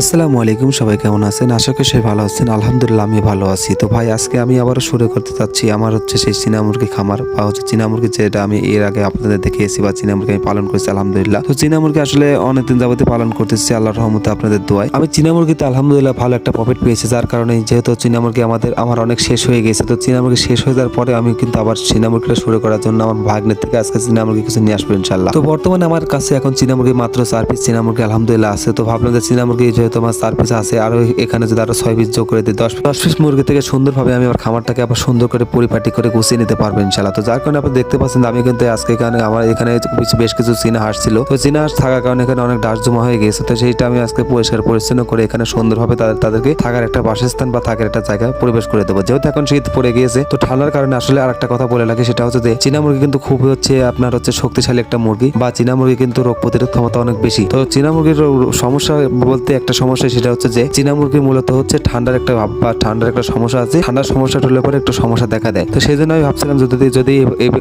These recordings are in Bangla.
আসসালামু আলাইকুম, সবাই কেমন আছেন? আশা করি সবাই ভালো আছেন। আলহামদুলিল্লাহ, আমি ভালো আছি। তো ভাই, আজকে আমি আবারও শুরু করতে চাচ্ছি। আমার হচ্ছে সেই চীনা মুরগি খামার বা হচ্ছে চীনা মুরগি যেটা আমি এর আগে আপনাদের দেখিয়েছি বা চীনা মুরগি আমি পালন করেছি, আলহামদুলিল্লাহ। তো চীনা মুরগি আসলে অনেকদিন যাবতীয় পালন করতেছি। আল্লাহর রহমতে আপনাদের দোয়ায়। আমি চীনা মুরগিতে আলহামদুলিল্লাহ ভালো একটা প্রফিট পেয়েছি, যার কারণে যেহেতু চীনা মুরগি আমাদের, আমার অনেক শেষ হয়ে গেছে। তো চীনা মুরগি শেষ হয়ে যাওয়ার পরে আমি কিন্তু আবার চীনা মুরগিটা শুরু করার জন্য আমার ভাগ্নের থেকে আজকে চীনা মুরগি কিছু নিয়ে আসব ইনশাল্লাহ তো বর্তমানে আমার কাছে এখন চীনা মুরগি মাত্র চার পিস চীনা মুরগি আলহামদুলিল্লাহ আছে। তো ভাবলাম যে চীনা মুরগি যেহেতু আমার চার পিস আছে, আরও এখানে যদি আরও ছয় পিস যোগ করে দিই, দশ দশ পিস মুরগি থেকে সুন্দরভাবে আমি আমার খামারটাকে আবার সুন্দর করে পরিপাটি করে গুছিয়ে নিতে পারব ইনশাল্লাহ তো যার কারণে আপনি দেখতে পাচ্ছেন আমি কিন্তু আজকে এখানে আমার এখানে বেশ- কিছু চীনা হাঁস ছিল। তো চীনা হাঁস থাকার কারণে এখানে অনেক ডাস জমা হয়ে গেছে। তো সেইটা আমি আজকে পরিষ্কার পরিচ্ছন্ন করে এখানে সুন্দরভাবে তাদের তাদেরকে থাকার একটা বাসস্থান বা থাকার একটা জায়গা পরিবেশ করে দেবো। যেহেতু এখন শীত পড়ে গিয়েছে, তো ঠান্ডার কারণে আসলে আর একটা কথা বলে লাগে সেটা হচ্ছে যে চীনা মুরগি কিন্তু খুবই হচ্ছে আপনার হচ্ছে শক্তিশালী একটা মুরগি, বা চীনা মুরগি কিন্তু রোগ প্রতিরোধ ক্ষমতা অনেক বেশি। তো চীনা মুরগির সমস্যা বলতে একটা সমস্যা সেটা হচ্ছে যে চীনা মুরগি মূলত হচ্ছে ঠান্ডার একটা ভাব বা ঠান্ডার একটা সমস্যা আছে। ঠান্ডার সমস্যা হলে পরে একটু সমস্যা দেখা দেয়। তো সেই জন্য আমি ভাবছিলাম যদি যদি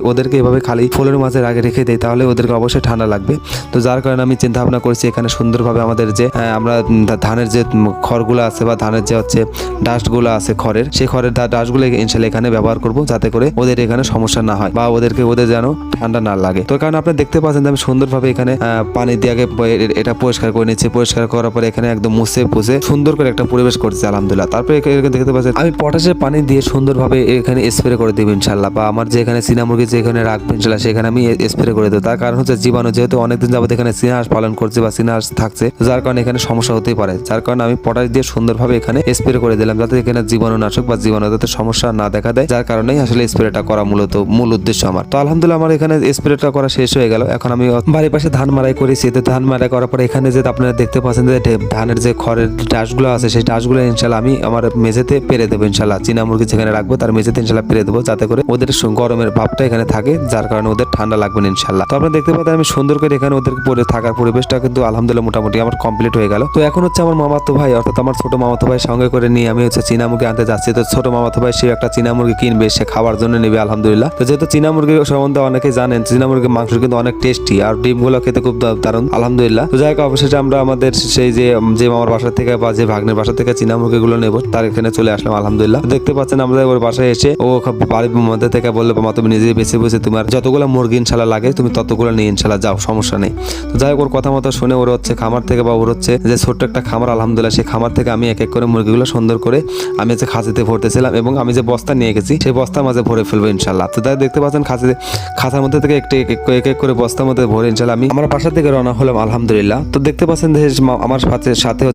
ওদেরকে এভাবে খালি ফুলের মাঝে আগে রেখে দেয় তাহলে ওদেরকে অবশ্যই ঠান্ডা লাগবে। তো যার কারণে আমি চিন্তা ভাবনা করছি এখানে সুন্দরভাবে আমাদের যে আমরা ধানের যে খড়গুলো আছে বা ধানের যে হচ্ছে ডাস্টগুলো আছে খড়ের, সেই খড়ের ডাস্টগুলো ইনশাল্লাহ এখানে ব্যবহার করব যাতে করে ওদের এখানে সমস্যা না হয় বা ওদেরকে ওদের যেন ঠান্ডা না লাগে। তো কারণ আপনি দেখতে পাচ্ছেন যে আমি সুন্দরভাবে এখানে পানি দিয়ে আগে এটা পরিষ্কার করে নিচ্ছি। পরিষ্কার করার পরে এখানে একদম মুছে পুছে সুন্দর করে একটা পরিবেশ করছি, আলহামদুলিল্লাহ। তারপরে দেখতে পাচ্ছেন, আমি পটাশের পানি দিয়ে সুন্দরভাবে এখানে স্প্রে করে দেবো ইনশাল্লাহ বা আমার যে এখানে চীনা মুরগি যেখানে রাখব ইনশাল্লাহ সেখানে আমি স্প্রে করে দেবো। তার কারণ হচ্ছে জীবাণু যেহেতু অনেকদিন যাবত এখানে চীনা হাঁস পালন করছে বা চীনা হাঁস থাকছে, যার কারণে এখানে সমস্যা হতেই পারে। যার কারণে আমি পটাশ দিয়ে সুন্দরভাবে এখানে স্প্রে করে দিলাম, যাতে এখানে জীবাণু নাশক বা জীবাণু যাতে সমস্যা না দেখা দেয়, যার কারণেই আসলে স্প্রেটা করা মূলত, মূল উদ্দেশ্য আমার। তো আলহামদুলিল্লাহ, আমার এখানে স্প্রেটা করা শেষ হয়ে গেল। এখন আমি বাড়ির পাশে ধান মারাই করেছি। তো ধান মারাই করার পর এখানে যে আপনারা দেখতে পাচ্ছেন যে ঢে- ধানের যে খড়ের ডাসগুলো আছে, সেই ডাসগুলো ইনশাল্লাহ আমি আমার মেঝেতে পেরে দেবো ইনশাল্লাহ। চীনা মুরগি যেখানে রাখব, তার মেঝেতে ইনশাল্লাহ পেরে দেবো, যাতে করে ওদের গরমের ভাবটা এখানে থাকে, যার কারণে ওদের ঠান্ডা লাগবে না ইনশাল্লাহ। তো আপনারা দেখতে পাচ্ছেন, আমি সুন্দর করে এখানে ওদের পরে থাকার পরিবেশটা কিন্তু আলহামদুলিল্লাহ মোটামুটি আমার কমপ্লিট হয়ে গেল। তো এখন হচ্ছে আমার মামাতো ভাই, অর্থাৎ আমার ছোট মামাতো ভাই সঙ্গে করে নিয়ে আমি হচ্ছে চীনা মুরগি আনতে যাচ্ছি। তো ছোট মামাতো ভাই, সে একটা চীনা মুরগি কিনবে, সে খাওয়ার জন্য নেবে, আলহামদুলিল্লাহ। তো যেহেতু চীনা মুরগি সম্বন্ধে অনেকে জানেন, চীনা মুরগির মাংস কিন্তু অনেক টেস্টি আর ডিমগুলো খেতে খুব দারুণ, আলহামদুলিল্লাহ। তো যাই হোক, অবশেষে আমরা আমাদের সেই যে যে মামার বাসা থেকে বা যে ভাগ্নের বাসা থেকে চীনা মুরগিগুলো নেব, তার এখানে চলে আসলাম, আলহামদুলিল্লাহ। দেখতে পাচ্ছেন, আমরা ওর বাসায় এসে ও বাড়ির মধ্যে থেকে বলল মা তুমি নিজেই বেছে বসে তোমার যতগুলো মুরগি ইনশাল্লাহ লাগে, তুমি ততগুলো নিয়ে ইনশাল্লাহ যাও, সমস্যা নেই। তো যাই হোক, ওর কথা মতো শুনে ওর হচ্ছে খামার থেকে বা ওর হচ্ছে যে ছোট্ট একটা খামার, আলহামদুলিল্লাহ, সেই খামার থেকে আমি এক এক করে মুরগিগুলো সুন্দর করে আমি হচ্ছে খাঁচিতে ভরতেছিলাম এবং আমি যে বস্তা নিয়ে গেছি, সেই বস্তার মাঝে ভরে ফেলব ইনশাল্লাহ। তো তাই দেখতে পাচ্ছেন খাঁচিতে খাঁচার মধ্যে থেকে একটু এক এক করে- বস্তার মধ্যে ভরে ইনশাল্লাহ আমি আমার বাসা থেকে রওনা হলাম, আলহামদুলিল্লাহ। তো দেখতে পাচ্ছেন যে আমার সাথে সাথে